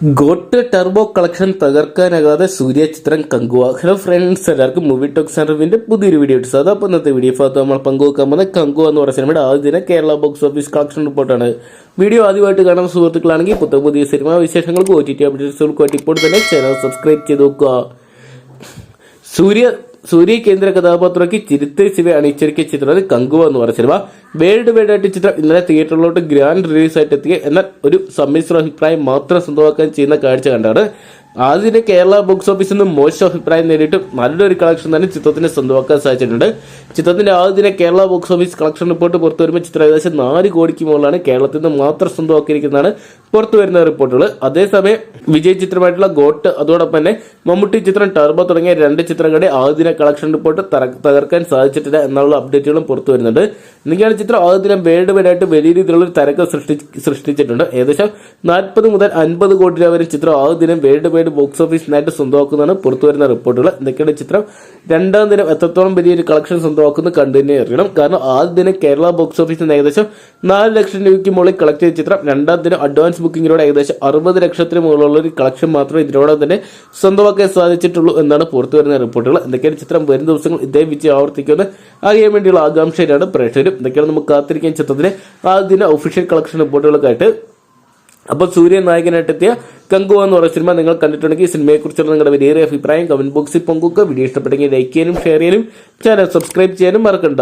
Got Turbo collection തകർക്കാനാകാതെ സൂര്യ ചിത്രം Kanguva. Hello friends എല്ലാവർക്കും മൂവി ടോക്സ് സെന്ററിന്റെ പുതിയൊരു വീഡിയോ ഇട്ടു സാധാ ഇന്നത്തെ വീഡിയോ ഭാഗത്ത് നമ്മൾ പങ്കുവെക്കാൻ പോകുന്ന കങ്കുവ എന്ന് പറയുന്ന സിനിമയുടെ ആദ്യ ദിന കേരള ബോക്സ് ഓഫീസ് കളക്ഷൻ റിപ്പോർട്ടാണ് വീഡിയോ ആദ്യമായിട്ട് കാണുന്ന സുഹൃത്തുക്കളാണെങ്കിൽ പുതിയ പുതിയ സിനിമാ വിശേഷങ്ങൾക്ക് ഒ ടി ടി അപ്ഡേറ്റ്സുകൾക്ക് ഇപ്പോൾ തന്നെ ചാനൽ സബ്സ്ക്രൈബ് ചെയ്ത് നോക്കുക. സൂര്യ സൂര്യ കേന്ദ്ര കഥാപാത്രമാക്കി ചിരുത്തെ ശിവ അണിയിച്ചൊരുക്കിയ ചിത്രമാണ് കങ്കുവ എന്ന് പറഞ്ഞ സിനിമ. വേൾഡ് വൈഡ് ആയിട്ട് ചിത്രം ഇന്നലെ തിയേറ്ററിലോട്ട് ഗ്രാൻഡ് റിലീസ് ആയിട്ട് എത്തിയ എന്നാൽ ഒരു സമ്മിശ്ര അഭിപ്രായം മാത്രം സ്വന്തമാക്കാൻ ചെയ്യുന്ന കാഴ്ച കണ്ടാണ്. ആദ്യം കേരള ബോക്സ് ഓഫീസിൽ നിന്ന് മോശം അഭിപ്രായം നേടിയിട്ട് നല്ലൊരു കളക്ഷൻ തന്നെ ചിത്രത്തിന് സ്വന്തമാക്കാൻ സാധിച്ചിട്ടുണ്ട്. ചിത്രത്തിന്റെ ആദ്യം Kerala box office collection report പുറത്തു വരുമ്പോൾ ചിത്രം ഏകദേശം നാല് കോടിക്ക് മുകളിലാണ്. കേരളത്തിൽ നിന്ന് മാത്രം സ്വന്തമാക്കിയിരിക്കുന്നതാണ് പുറത്തു വരുന്ന റിപ്പോർട്ടുകൾ. അതേസമയം വിജയ് ചിത്രമായിട്ടുള്ള ഗോട്ട് അതോടൊപ്പം തന്നെ മമ്മൂട്ടി ചിത്രം ടർബോ തുടങ്ങിയ രണ്ട് ചിത്രങ്ങളുടെ ആദ്യ കളക്ഷൻ റിപ്പോർട്ട് തകർക്കാൻ സാധിച്ചിട്ടില്ല എന്നുള്ള അപ്ഡേറ്റുകളും പുറത്തു വരുന്നുണ്ട്. എന്തൊക്കെയാണ് ചിത്രം ആദ്യ ദിനം വേൾഡ് വൈഡ് ആയിട്ട് വലിയ രീതിയിലുള്ള ഒരു തരംഗം സൃഷ്ടി സൃഷ്ടിച്ചിട്ടുണ്ട്. ഏകദേശം നാൽപ്പത് മുതൽ അൻപത് കോടി രൂപ വരെ ചിത്രം ആദ്യ ദിനം വേൾഡ് വൈഡ് ബോക്സ് ഓഫീസിനായിട്ട് സ്വന്തമാക്കുന്നതാണ് പുറത്തു വരുന്ന റിപ്പോർട്ടുകൾ. എന്തൊക്കെയാണ് ചിത്രം? രണ്ടാം ദിനം എത്രത്തോളം വലിയൊരു കളക്ഷൻ സ്വന്തമാക്കുന്നത് കണ്ടുതന്നെ അറിയണം. കാരണം ആദ്യ ദിനം കേരള ബോക്സ് ഓഫീസിൽ നിന്ന് ഏകദേശം നാല് ലക്ഷം രൂപയ്ക്ക് മുകളിൽ കളക്ട് ചെയ്ത ചിത്രം രണ്ടാം ദിനം അഡ്വാൻസ് ബുക്കിങ്ങിലൂടെ ഏകദേശം അറുപത് ലക്ഷത്തിന് മുകളിലുള്ള ഒരു കളക്ഷൻ മാത്രമേ ഇതിനോടകം തന്നെ സ്വന്തമാക്കാൻ സാധിച്ചിട്ടുള്ളൂ എന്നാണ് പുറത്തു വരുന്ന റിപ്പോർട്ടുകൾ. എന്തൊക്കെയാണ് ചിത്രം വരും ദിവസങ്ങൾ ഇതേ വിജയം ആവർത്തിക്കുമെന്ന് അറിയാൻ വേണ്ടിയുള്ള ആകാംക്ഷയിലാണ് പ്രേക്ഷകരും. എന്തൊക്കെയാണ് നമുക്ക് കാത്തിരിക്കാൻ ചിത്രത്തിന്റെ ആദ്യ ഒഫീഷ്യൽ കളക്ഷൻ റിപ്പോർട്ടുകൾക്കായിട്ട്? അപ്പോൾ സൂര്യൻ നായകനായിട്ട് എത്തിയ കങ്കു എന്ന് പറയുന്ന സിനിമ നിങ്ങൾ കണ്ടിട്ടുണ്ടെങ്കിൽ ഈ സിനിമയെക്കുറിച്ചുള്ള നിങ്ങളുടെ വലിയ അഭിപ്രായം കമന്റ് ബോക്സിൽ പങ്കുവെക്കുക. വീഡിയോ ഇഷ്ടപ്പെട്ടെങ്കിൽ ലൈക്ക് ചെയ്യാനും ഷെയർ ചെയ്യാനും ചാനൽ സബ്സ്ക്രൈബ് ചെയ്യാനും മറക്കണ്ട.